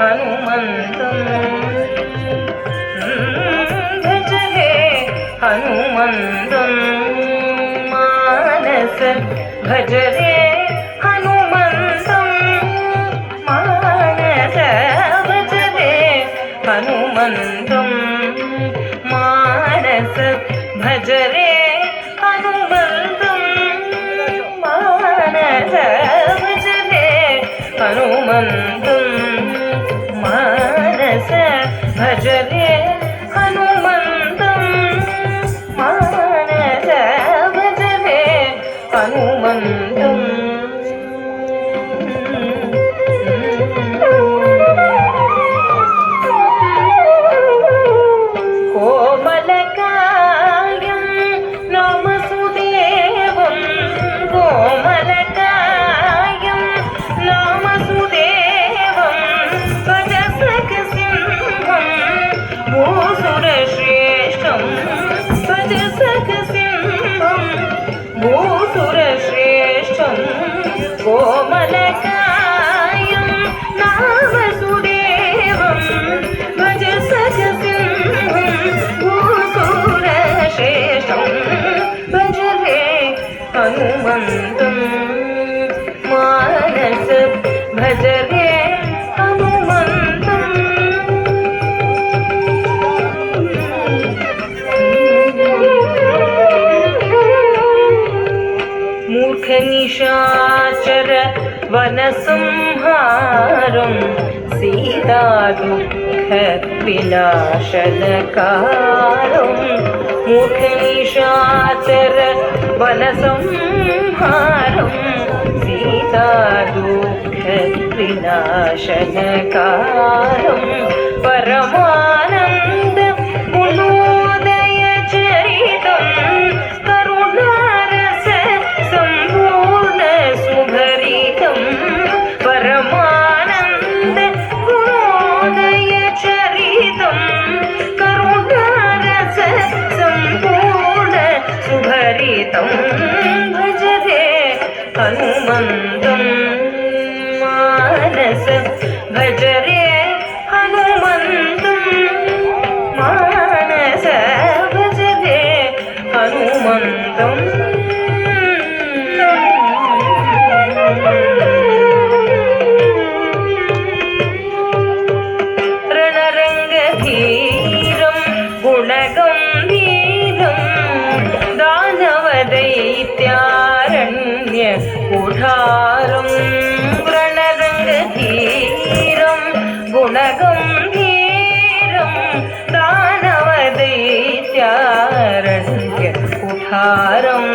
हनुमन्तं भज हे मानस भज रे हनुमन्तं मानस भज हे हनुमन्तं मानस भज रे हनुमन्तं मानस भज हे हनुमन्तं Hey, Jay. ഭൂസുരശ്രേഷ്ഠം കോമലകായം നാമസുദേവം ഭജസഖസിംഹം ഭൂസുരശ്രേഷ്ഠം ഹേ ഹനുമന്തം മാനസ ഭജരേ मूर्खनिशाचर वनसंहारं सीतादुःखविनाशनकारं मूर्खनिशाचर वनसंहारं सीतादुःखविनाशनकारं परमा ഭജരേ ഹനുമന്തം മാനസ ഭജരേ ഹനുമന്തം മാനസ ഭജരേ ഹനുമന്തം. രണരംഗധീരം ഗുണഗംഭീരം കുഠാരം രണരംഗധീരം ഗുണഗംഭീരം ദാനവദൈത്യാരണ്യ കുഠാരം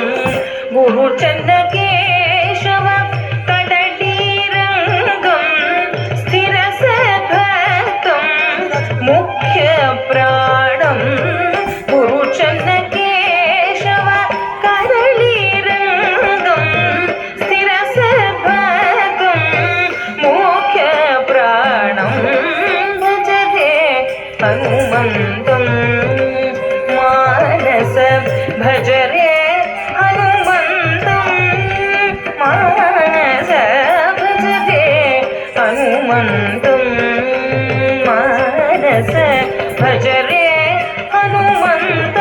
ഗുരുചന്ദ്രകേശവ सब भज रे हनुमन्तं मानस भज रे हनुमन्तं मानस भज रे हनुमंत